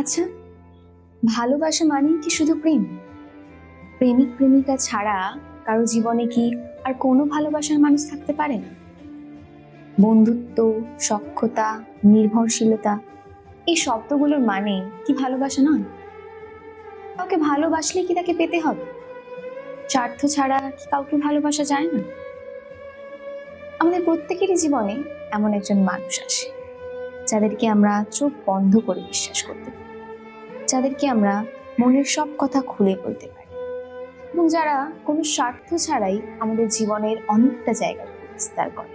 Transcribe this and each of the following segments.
আচ্ছা ভালোবাসা মানেই কি শুধু প্রেম? প্রেমিক প্রেমিকা ছাড়া কারও জীবনে কি আর কোনো ভালোবাসার মানুষ থাকতে পারে? না বন্ধুত্ব, সক্ষতা, নির্ভরশীলতা, এই শব্দগুলোর মানে কি ভালোবাসা নয়? কাউকে ভালোবাসলে কি তাকে পেতে হবে? স্বার্থ ছাড়া কি কাউকে ভালোবাসা যায় না? আমাদের প্রত্যেকেরই জীবনে এমন একজন মানুষ আসে, যাদেরকে আমরা চোখ বন্ধ করে বিশ্বাস করতে পারি। যাদেরকে আমরা মনের সব কথা খুলে বলতে পারি। এবং যারা কোনো স্বার্থ ছাড়াই আমাদের জীবনের অনেকটা জায়গা বিস্তার করে।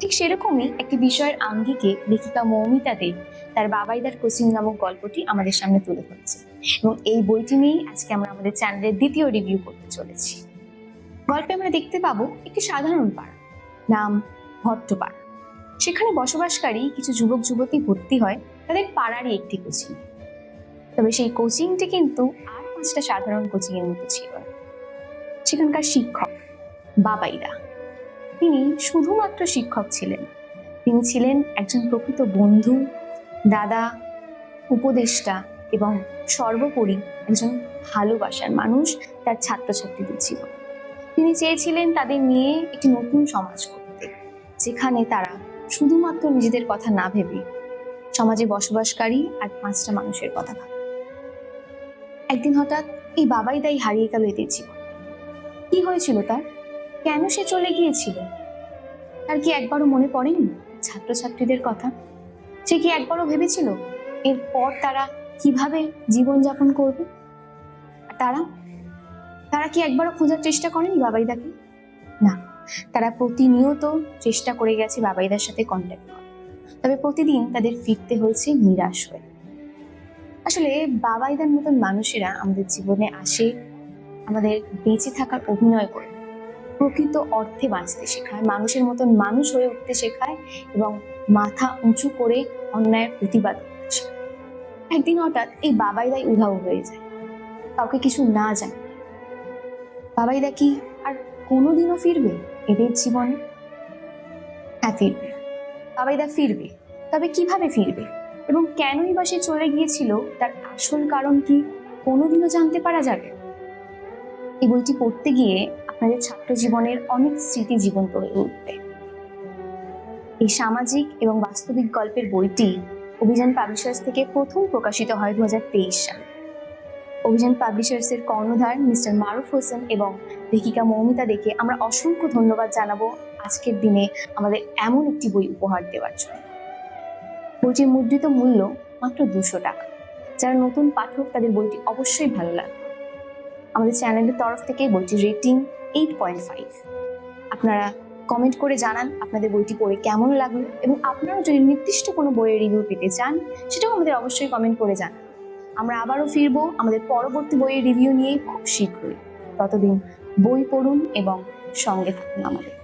ঠিক সেরকমই একটি বিষয়ের আঙ্গিকে লেখিকা মৌমিতা দেব তার বাবাইদার কোচিং নামক গল্পটি আমাদের সামনে তুলে ধরেছে। এবং এই বইটি নিয়েই আজকে আমরা আমাদের চ্যানেলের দ্বিতীয় রিভিউ করতে চলেছি। গল্পে আমরা দেখতে পাবো একটি সাধারণ পাড়া, নাম ভট্টপাড়া। সেখানে বসবাসকারী কিছু যুবক যুবতী ভর্তি হয় তাদের পাড়ারই একটি কোচিং। তবে সেই কোচিংটি কিন্তু আর পাঁচটা সাধারণ কোচিং এর মতো ছিল। সেখানকার শিক্ষক বাবাইদা তিনি শুধুমাত্র শিক্ষক ছিলেন। তিনি ছিলেন একজন প্রকৃত বন্ধু, দাদা, উপদেষ্টা এবং সর্বোপরি একজন ভালোবাসার মানুষ তার ছাত্রছাত্রীদের ছিল তিনি চেয়েছিলেন তাদের নিয়ে একটি নতুন সমাজ করতে, যেখানে তারা শুধুমাত্র নিজেদের কথা না ভেবে সমাজে বসবাসকারী আর পাঁচটা মানুষের কথা ভাবে একদিন হঠাৎ এই বাবাই দাই হারিয়ে গেল এদের জীবন। কি হয়েছিল তার? কেন সে চলে গিয়েছিল? তার কি একবারও মনে পড়েনি ছাত্রছাত্রীদের কথা? সে কি একবারও ভেবেছিল এরপর তারা কীভাবে জীবনযাপন করবে? তারা? তারা কি একবারও খোঁজার চেষ্টা করেনি বাবাইদাকে না, তারা প্রতিনিয়ত চেষ্টা করে গেছে বাবাইদার সাথে কন্ট্যাক্ট করার। তবে প্রতিদিন তাদের ফিরতে হয়েছে নিরাশ হয়ে। আসলে বাবাইদার মতন মানুষেরা আমাদের জীবনে আসে, আমাদের বেঁচে থাকার অভিনয় করে। প্রকৃত অর্থে বাঁচতে শেখায়, মানুষের মতন মানুষ হয়ে উঠতে শেখায় এবং মাথা উঁচু করে অন্যায়ের প্রতিবাদ শেখায়। একদিন হঠাৎ এই বাবাইদাই উধাও হয়ে যায়। কাউকে কিছু না জানে। বাবাইদা কি আর কোনোদিনও ফিরবে এদের জীবনে? হ্যাঁ ফিরবে। বাবাইদা ফিরবে। তবে কীভাবে ফিরবে? এবং কেনই বা সে চলে গিয়েছিল, তার আসল কারণ কি কোনোদিনও জানতে পারা যাবে? এই বইটি পড়তে গিয়ে আপনাদের ছাত্র জীবনের অনেক স্মৃতি জীবন্ত হয়ে উঠবে। এই সামাজিক এবং বাস্তবিক গল্পের বইটি অভিযান পাবলিশার্স থেকে প্রথম প্রকাশিত হয় দু হাজার তেইশ সালে। অভিযান পাবলিশার্সের কর্ণধার মিস্টার মারুফ হোসেন এবং লেখিকা মৌমিতা দেখে আমরা অসংখ্য ধন্যবাদ জানাব আজকের দিনে আমাদের এমন একটি বই উপহার দেওয়ার জন্য। বইটির মুদ্রিত মূল্য মাত্র দুশো টাকা। যারা নতুন পাঠক, তাদের বইটি অবশ্যই ভালো লাগবে। আমাদের চ্যানেলের তরফ থেকে বইটির রেটিং এইট পয়েন্ট ফাইভ আপনারা কমেন্ট করে জানান আপনাদের বইটি পড়ে কেমন লাগল এবং আপনারা যদি নির্দিষ্ট কোনো বইয়ের রিভিউ পেতে চান, সেটাও আমাদের অবশ্যই কমেন্ট করে জানান। আমরা আবারও ফিরবো আমাদের পরবর্তী বইয়ের রিভিউ নিয়ে খুব শীঘ্রই। ততদিন বই পড়ুন এবং সঙ্গে থাকুন আমাদের।